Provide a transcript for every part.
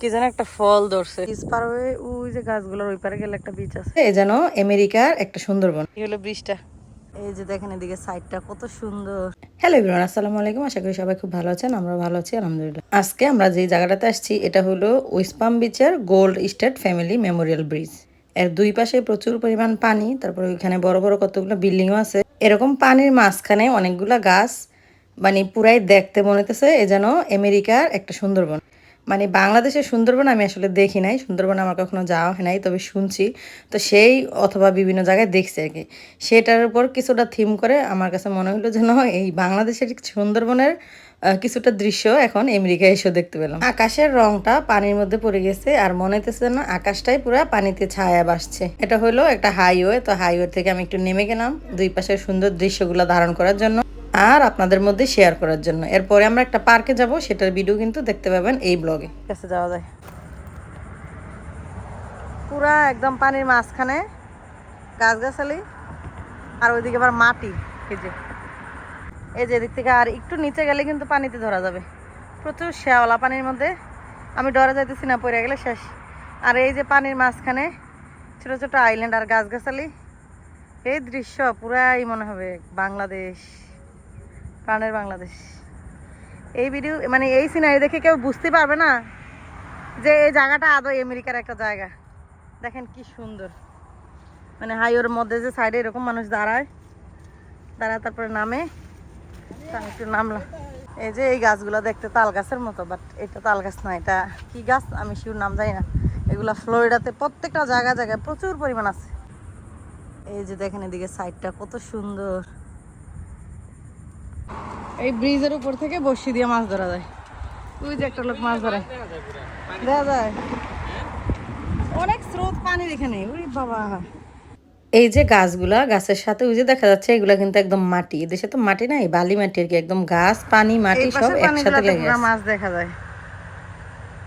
কি যেন একটা ফল ধরছে। পার হয়ে ওই যে গাছগুলোর ওই পারে গেলে একটা আছে। এ যেন আমেরিকার একটা সুন্দরবন। এই হলো ব্রিজটা। এই যে দেখেন এদিকে সাইডটা কত সুন্দর। হ্যালো আসসালামু আলাইকুম। আশা করি সবাই খুব ভালো আছেন আমরা ভালো আছি আলহামদুলিল্লাহ। আজকে আমরা যে জায়গাটাতে আসছি এটা হলো ওয়েস্ট পাম বিচের Gold State Family Memorial Bridge. এর দুই পাশে প্রচুর পরিমাণ পানি তারপর ওইখানে বড় বড় কতগুলো বিল্ডিংও আছে। এরকম পানির মাঝখানে অনেকগুলা গাছ মানে পুরাই দেখতে মনে হতেছে এ যেন আমেরিকার একটা সুন্দরবন। মানে বাংলাদেশের সুন্দরবন আমি আসলে দেখি নাই, সুন্দরবন আমার কখনো যাওয়া হয় নাই, তবে শুনছি। তো সেই অথবা বিভিন্ন জায়গায় দেখছি আর কি। সেটার উপর কিছুটা থিম করে আমার কাছে মনে হলো যেন এই বাংলাদেশের সুন্দরবনের কিছুটা দৃশ্য এখন আমেরিকায় এসে দেখতে পেলাম। আকাশের রংটা পানির মধ্যে পড়ে গেছে আর মনে হইতেছে যেন আকাশটাই পুরো পানিতে ছায়া বাসছে। এটা হলো একটা হাইওয়ে, তো হাইওয়ে থেকে আমি একটু নেমে গেলাম দুই পাশের সুন্দর দৃশ্যগুলো ধারণ করার জন্য। আর আপনাদের মধ্যে শেয়ার করার জন্য। এরপরে আমরা একটা পার্কে যাব, সেটার ভিডিও কিন্তু দেখতে পাবেন এই ব্লগে কাছে যাওয়া যায়। পুরা একদম পানির মাঝখানে গাছগাছালি, আর ওইদিকে আবার মাটি, এই যে। এই যে এদিক থেকে আর একটু নিচে গেলে কিন্তু পানিতে ধরা যাবে। প্রচুর শ্যাওলা পানির মধ্যে। আমি ডরে যাইতেছি না, পড়ে গেলে শেষ। আর এই যে পানির মাঝখানে ছোট ছোট আইল্যান্ড আর গাছগাছালি, এই দৃশ্য পুরাই মনে হবে বাংলাদেশ। প্রাণের বাংলাদেশ। এই ভিডিও মানে এই সিনারি দেখে কেউ বুঝতে পারবে না যে এই জায়গাটা আদৌ আমেরিকার একটা জায়গা। দেখেন কি সুন্দর। মানে হাইওয়ের মধ্যে যে সাইডে এরকম মানুষ দাঁড়ায় দাঁড়ায় তারপরে নামে। একটু নামলাম। এই যে এই গাছগুলো দেখতে তাল গাছের মতো বাট এটা তাল গাছ না, এটা কি গাছ? আমি শিউর নাম জানি না। এগুলা ফ্লোরিডাতে প্রত্যেকটা জায়গা জায়গায় প্রচুর পরিমাণ আছে। এই যে দেখেন এদিকে সাইডটা কত সুন্দর। এই ব্রিজের উপর থেকে বসি দিয়ে মাছ ধরা যায়। ওই যে একটা লোক মাছ ধরে। দেখা যায়। অনেক স্রোত পানির এখানে। ওরে বাবা। এই যে গাছগুলা গাছের সাথে ওই যে দেখা যাচ্ছে এগুলা কিন্তু একদম মাটি। এদেশে তো মাটি নাই বালি মাটি আর কি একদম গাছ পানি মাটি সব একসাথে লেগে আছে। মাছ দেখা যায়।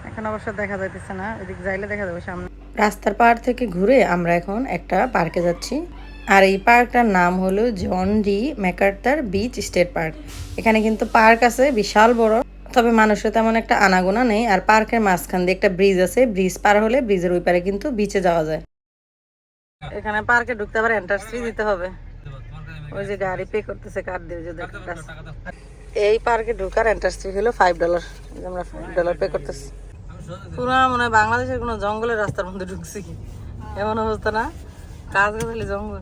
এখন অবশ্য দেখা যাইতেছে না এদিক যাইলে দেখা যাবে সামনে। রাস্তার পাড় থেকে ঘুরে আমরা এখন একটা পার্কে যাচ্ছি। আর এই পার্কটার নাম হলো John D MacArthur Beach State Park. এখানে কিন্তু পার্ক আছে বিশাল বড় তবে মানুষের তেমন একটা আনাগোনা নেই। আর পার্কের মাঝখান দিয়ে একটা ব্রিজ আছে ব্রিজ পার হলে ব্রিজের ওই পারে কিন্তু বিচে যাওয়া যায়। এখানে পার্কে ঢুকতে আবার এন্ট্রান্স ফি দিতে হবে। ওই যে গাড়ি পে করতেছে কার্ড দিয়ে যে দেখতেছে এই পার্কে ঢুকার এন্ট্রান্স ফি হলো ফাইভ ডলার আমরা ফাইভ ডলার পে করতেছি। পুরা মনে হয় বাংলাদেশের কোনো জঙ্গলের রাস্তার মধ্যে ঢুকছি। এমন অবস্থা না? কাজ গাছালি জঙ্গল।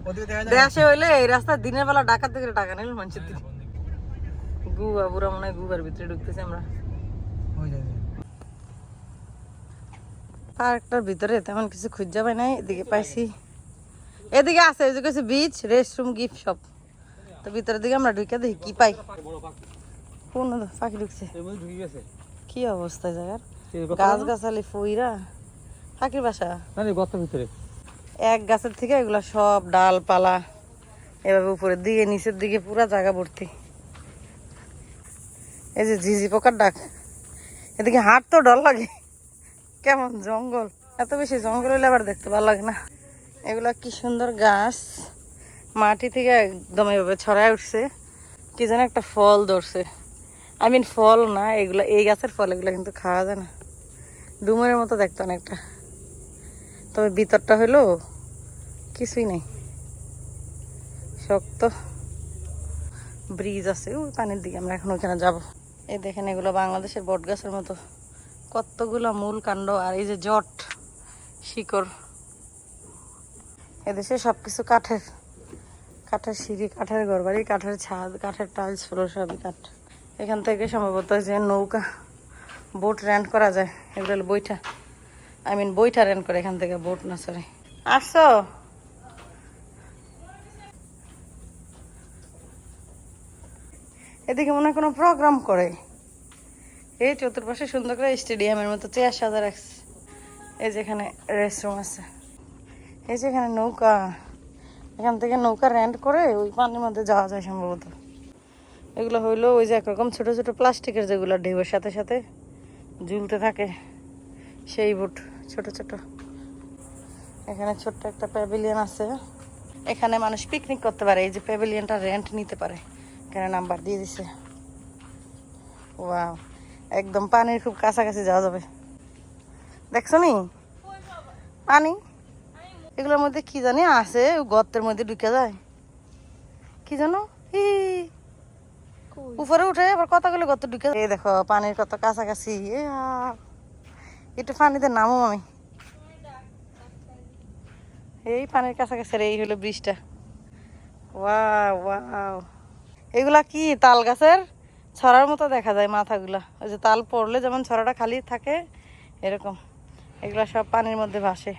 দেশে হইলে এই রাস্তা দিনের বেলা ডাকাত থেকে টাকা নিল মানুষের দিকে। গুয়া পুরা মনে হয় গুবার ভিতরে ঢুকতেছি আমরা। পার্কটার ভিতরে তেমন কিছু খুঁজে পাই নাই এদিকে পাইছি। এদিকে আছে ওই যে কিছু বিচ রেস্টরুম গিফট শপ তো ভিতরের দিকে আমরা ঢুকে দেখি কি পাই। কোন পাখি ঢুকছে? কি অবস্থা জায়গার? গাছ গাছালি ফুইরা। পাখির বাসা? গত ভিতরে। এক গাছের থেকে এগুলো সব ডালপালা এভাবে উপরের দিকে নিচের দিকে পুরা জায়গা ভর্তি। এই যে ঝিঝি পোকার ডাক। এদিকে হাট তো ডর লাগে। কেমন জঙ্গল। এত বেশি জঙ্গল হলে আবার দেখতে ভালো লাগে না। এগুলা কি সুন্দর গাছ। মাটি থেকে একদম এভাবে ছড়ায় উঠছে। কি যেন একটা ফল ধরছে। আই মিন ফল না, এগুলা, এই গাছের ফল এগুলো কিন্তু খাওয়া যায় না। ডুমুরের মতো দেখতো অনেকটা। তবে ভিতরটা হলো কিছুই নেই। শক্ত ব্রিজ আছে, ওই পানির দিকে আমরা এখন ওইখানে যাব। এই দেখেন এগুলো বাংলাদেশের বট গাছের মতো। কতগুলো মূল কাণ্ড আর এই যে জট, শিকড়। এদেশে সব কিছু কাঠের কাঠের সিঁড়ি, কাঠের ঘর বাড়ি কাঠের ছাদ, কাঠের টাইলস, ফ্লোর সবই কাঠ। এখান থেকে সম্ভবত যে নৌকা, বোট রেন্ট করা যায়। এগুলো বইটা আই মিন বইটা রেন্ট করে এখান থেকে বোট না, সরি। আসছো? এদিকে মনে হয় কোনো প্রোগ্রাম করে। এই চতুর্পাশে সুন্দর করে স্টেডিয়ামের মতো চেয়ার সাজা রাখছে। এই যেখানে রেস্টরুম আছে। এই যে এখানে নৌকা। এখান থেকে নৌকা রেন্ট করে ওই পানির মধ্যে যাওয়া যায় সম্ভবত। এগুলো হইল ওই যে একরকম ছোট ছোট প্লাস্টিকের যেগুলো ঢেউয়ের সাথে সাথে ঝুলতে থাকে। সেই বুট, ছোট ছোট। এখানে ছোট্ট একটা প্যাভিলিয়ন আছে। এখানে মানুষ পিকনিক করতে পারে, এই যে প্যাভিলিয়নটা রেন্ট নিতে পারে। এখানে নাম্বার দিয়ে দিছে? ওয়াও একদম পানির খুব কাছাকাছি যাওয়া যাবে। দেখছ নি? পানি? এগুলোর মধ্যে কি জানি আছে গর্তের মধ্যে ঢুকে যায়। কি জানো? ই উপরে উঠে আবার কতগুলো গর্ত ঢুকে। এই দেখো পানির কত কাছাকাছি। একটু পানিতে নামো আমি। এই পানির কাছাকাছি এই হলো ব্রিজটা। ওয়াও ওয়াও এগুলা কি তাল গাছের? ছড়ার মতো দেখা যায় মাথাগুলা। ওই যে তাল পড়লে যেমন ছড়াটা খালি থাকে, এরকম। এগুলা সব পানির মধ্যে ভাসে।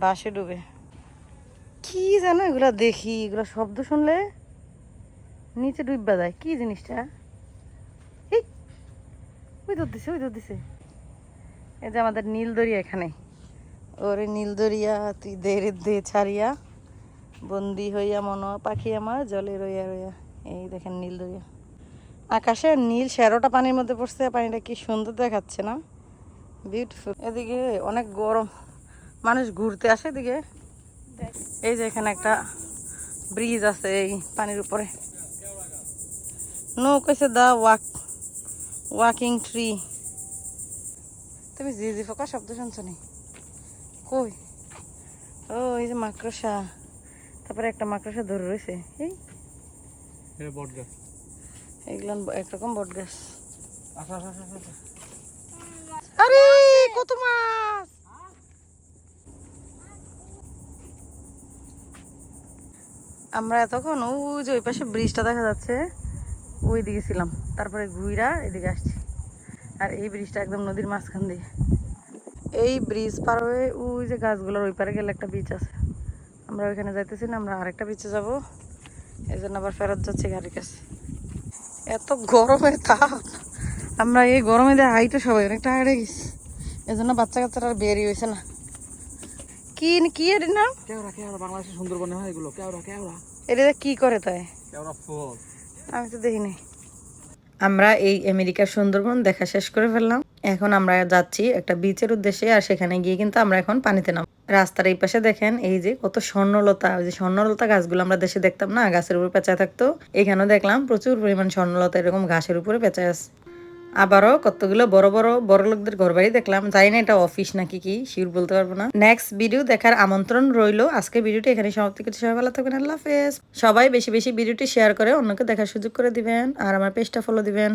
ভাসে ডুবে। কি জানো এগুলা দেখি, এগুলা শব্দ শুনলে নিচে ডুববা যায়। কি জিনিসটা? ওই দর দিছে, ওই দর দিছে। এই যে আমাদের নীল দরিয়া এখানে। ওরে নীল দরিয়া তুই দে দে ছাড়িয়া। বন্দি হইয়া মন, পাখি আমার, জলে রইয়া রইয়া। এই দেখেন নীল দরিয়া। আকাশে নীল শ্যারোটা পানির মধ্যে পড়ছে, পানিটা কি সুন্দর দেখাচ্ছে না? বিউটিফুল এদিকে অনেক গরম, মানুষ ঘুরতে আসে এদিকে। এই যে এখানে একটা ব্রিজ আছে এই পানির উপরে। নো কইছে দা ওয়াক ওয়াকিং ট্রি তুমি জি জি ফোকা শব্দ শুনছো নি? কই? ও, এই যে মাকড়সা। তারপরে একটা মাকড়সা ধরে রয়েছে। এই এটা বট গাছ। একরকম বট গাছ। আসা আসা আসা আরে কত মাছ! আমরা এতক্ষণ ওই যে ওই পাশে ব্রিজটা দেখা যাচ্ছে ওই দিকে ছিলাম। তারপরে ঘুইরা এদিকে আসছি। আর এই ব্রিজটা একদম নদীর মাঝখান দিয়ে। এই ব্রিজ পার হয়ে ওই যে গাছগুলোর ওই পারে গেলে একটা বিচ আছে। আমরা ওইখানে যাইতেছি না আমরা আরেকটা বিচে যাব। এই জন্য আবার ফেরত যাচ্ছি গাড়ির কাছে। এত গরমে তা। আমরা এই গরমে দিয়ে হাইটে সবাই অনেক টায়ার্ড হয়ে গেছি। এই জন্য বাচ্চা কাচ্চারা আর বেরিয়ে হয়েছে না। কি কি এর নাম? কেওড়া কেওড়া বাংলাদেশের সুন্দরবনে হয় এগুলো। কেওড়া কেওড়া। এটা কি করে তাই? কেওড়া ফল। আমি তো দেখিনি। আমরা এই আমেরিকার সুন্দরবন দেখা শেষ করে ফেললাম। এখন আমরা যাচ্ছি একটা বিচের উদ্দেশ্যে আর সেখানে গিয়ে কিন্তু আমরা এখন পানিতে নাম রাস্তার এই পাশে দেখেন এই যে কত স্বর্ণলতা, ওই যে স্বর্ণলতা গাছগুলো আমরা দেশে দেখতাম না, গাছের উপর পেঁচা থাকতো। এখানেও দেখলাম প্রচুর পরিমাণ স্বর্ণলতা, এরকম ঘাসের উপরে পেঁচায় আছে। আবারও কতগুলো বড় বড় বড় লোকদের ঘর বাড়ি দেখলাম। জানি না এটা অফিস নাকি কি শিউর বলতে পারব না। নেক্সট ভিডিও দেখার আমন্ত্রণ রইল। আজকে ভিডিওটি এখানে সমাপ্তি করছি। সবাই ভালো থাকবেন। আল্লাহ হাফেজ। সবাই বেশি বেশি ভিডিওটি শেয়ার করে অন্যকে দেখার সুযোগ করে দিবেন। আর আমার পেজটা ফলো দিবেন।